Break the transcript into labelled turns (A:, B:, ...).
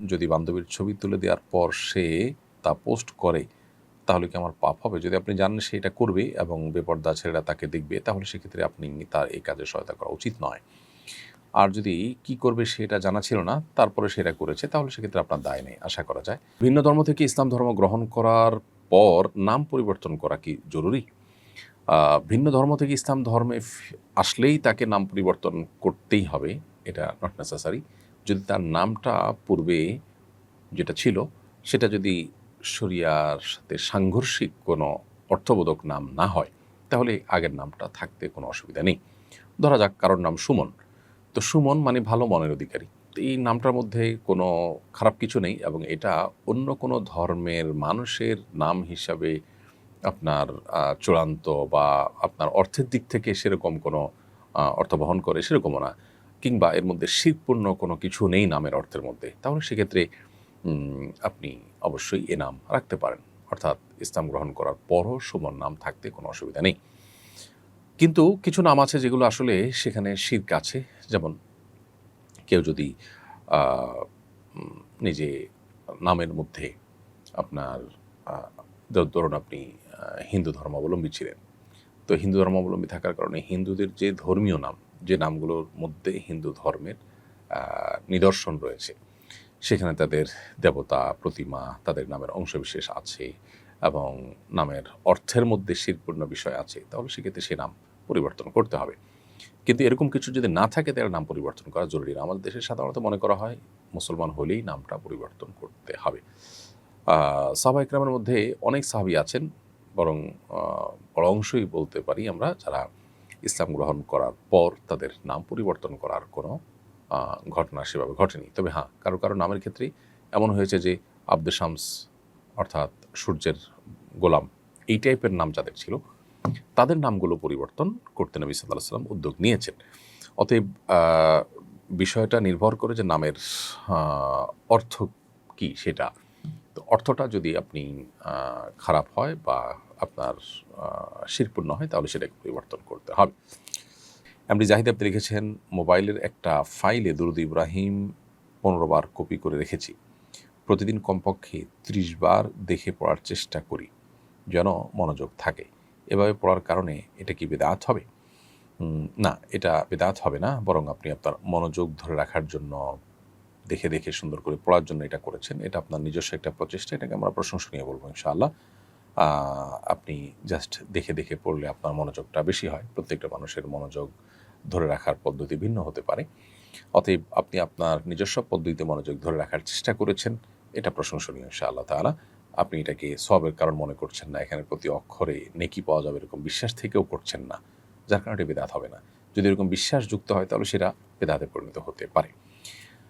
A: যদি বান্ধবীর ছবি তুলে দেওয়ার পর সে তা পোস্ট করে, তাহলে কি আমার পাপ হবে? যদি আপনি জানেন সে এটা করবে এবং বেপর্দা ছেলেরা তাকে দেখবে, তাহলে সেক্ষেত্রে আপনি তার এই কাজে সহায়তা করা উচিত নয়। আর যদি কি করবে সেটা জানা ছিল না, তারপরে সেটা করেছে, তাহলে সেক্ষেত্রে আপনার দায় নেই, আশা করা যায়। ভিন্ন ধর্ম থেকে ইসলাম ধর্ম গ্রহণ করার পর নাম পরিবর্তন করা কি জরুরি? ভিন্ন ধর্ম থেকে ইসলাম ধর্মে আসলেই তাকে নাম পরিবর্তন করতেই হবে, এটা নট নেসেসারি যদি তার নামটা পূর্বে যেটা ছিল, সেটা যদি শরিয়ার সাথে সাংঘর্ষিক কোনো অর্থবোধক নাম না হয়, তাহলে আগের নামটা থাকতে কোনো অসুবিধা নেই। ধরা যাক কারোর নাম সুমন। তো সুমন মানে ভালো মনের অধিকারী। এই নামটার মধ্যে কোনো খারাপ কিছু নেই এবং এটা অন্য কোনো ধর্মের মানুষের নাম হিসাবে আপনার চূড়ান্ত বা আপনার অর্থের দিক থেকে সেরকম কোনো অর্থ বহন করে সেরকমও না। কিংবা এর মধ্যে শিরপূর্ণ কোনো কিছু নেই নামের অর্থের মধ্যে, তাহলে সেক্ষেত্রে আপনি অবশ্যই এ নাম রাখতে পারেন। অর্থাৎ ইসলাম গ্রহণ করার পরও সুমন নাম থাকতে কোনো অসুবিধা নেই। কিন্তু কিছু নাম আছে যেগুলো আসলে সেখানে শির্ক আছে। যেমন কেউ যদি নিজে নামের মধ্যে আপনার ধরুন আপনি হিন্দু ধর্মাবলম্বী ছিলেন। তো হিন্দু ধর্মাবলম্বী থাকার কারণে হিন্দুদের যে ধর্মীয় নাম যে নামগুলোর মধ্যে হিন্দু ধর্মের নিদর্শন রয়েছে। সেখানে তাদের দেবতা, প্রতিমা তাদের নামের অংশবিশেষ আছে এবং নামের অর্থের মধ্যে শিরপূর্ণ বিষয় আছে, তাহলে সেক্ষেত্রে সে নাম পরিবর্তন করতে হবে। কিন্তু এরকম কিছু যদি না থাকে, তাহলে নাম পরিবর্তন করা জরুরি না। আমাদের দেশে সাধারণত মনে করা হয়, মুসলমান হলেই নামটা পরিবর্তন করতে হবে। সাহবা ইকরামের মধ্যে অনেক সাহাবি আছেন, বরং বড় অংশই বলতে পারি আমরা, যারা ইসলাম গ্রহণ করার পর তাদের নাম পরিবর্তন করার কোনো ঘটনা সেভাবে ঘটেনি। তবে হ্যাঁ কারও কারও নামের ক্ষেত্রে এমন হয়েছে যে আব্দে শামস অর্থাৎ সূর্যের গোলাম, এই টাইপের নাম যাদের ছিল, তাদের নামগুলো পরিবর্তন করতে নবী সাল্লাহ সাল্লাম উদ্যোগ নিয়েছেন। অতএব বিষয়টা নির্ভর করে যে নামের অর্থ কি সেটা। তো অর্থটা যদি আপনি খারাপ হয় বা আপনার শিরপূর্ণ হয়, তাহলে সেটাকে পরিবর্তন করতে হবে। এমডি জাহিদ আপনি লিখেছেন, মোবাইলের একটা ফাইলে দুরুদ ইব্রাহিম পনেরো বার কপি করে রেখেছি। প্রতিদিন কমপক্ষে ত্রিশ বার দেখে পড়ার চেষ্টা করি, যেন মনোযোগ থাকে। এভাবে পড়ার কারণে এটা কি বেদাত হবে? না, এটা বেদাত হবে না, বরং আপনি আপনার মনোযোগ ধরে রাখার জন্য, দেখে দেখে সুন্দর করে পড়ার জন্য এটা করেছেন। এটা আপনার নিজস্ব একটা প্রচেষ্টা, এটাকে আমরা প্রশংসনীয় বলব, ইনশাআল্লাহ। আপনি জাস্ট দেখে দেখে পড়লে আপনার মনোযোগটা বেশি হয়। প্রত্যেকটা মানুষের মনোযোগ ধরে রাখার পদ্ধতি ভিন্ন হতে পারে। অতএব আপনি আপনার নিজস্ব পদ্ধতিতে মনোযোগ ধরে রাখার চেষ্টা করেছেন, এটা প্রশংসনীয় ইনশাআল্লাহ তাআলা। আপনি এটাকে সবের কারণ মনে করছেন না এখানে প্রতি অক্ষরে নেকি পাওয়া যাবে এরকম বিশ্বাস থেকেও করছেন না, যার কারণে এটা বেদাত হবে না। যদি এরকম বিশ্বাস যুক্ত হয় তাহলে সেটা বেদাতে পরিণত হতে পারে।